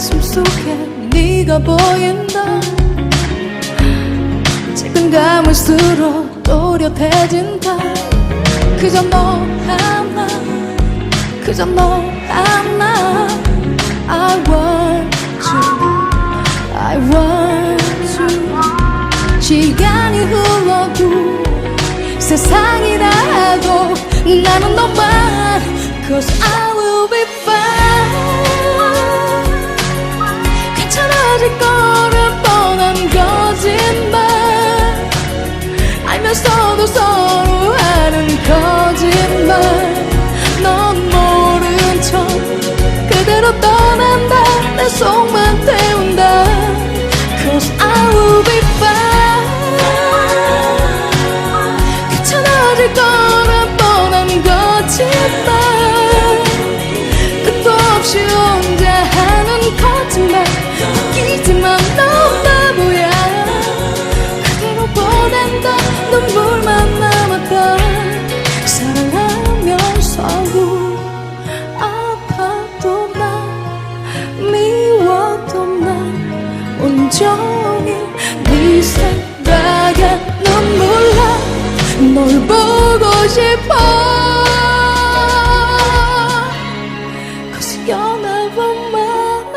자꾸 가슴 속에 네가 보인다. 지금 감을수록 또렷해진다. 그저 너 하나 그저 너 하나. I want you I want you. 시간이 흘러도 세상이라도 나는 너만. Cause I 그대 종일 네 생각에 눈물나 널 보고 싶어. Cause you're never mine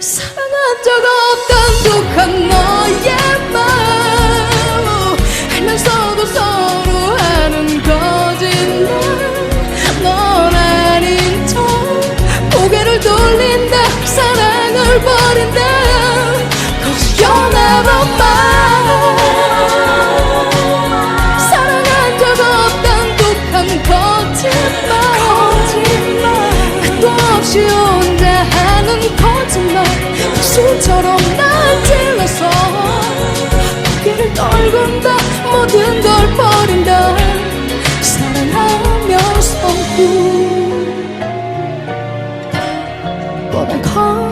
사랑한 적 없던 독한 너 바람처럼 날 찔러서 고개를 떨군다 모든 걸 버린다. 사랑하면서 뻔한 걸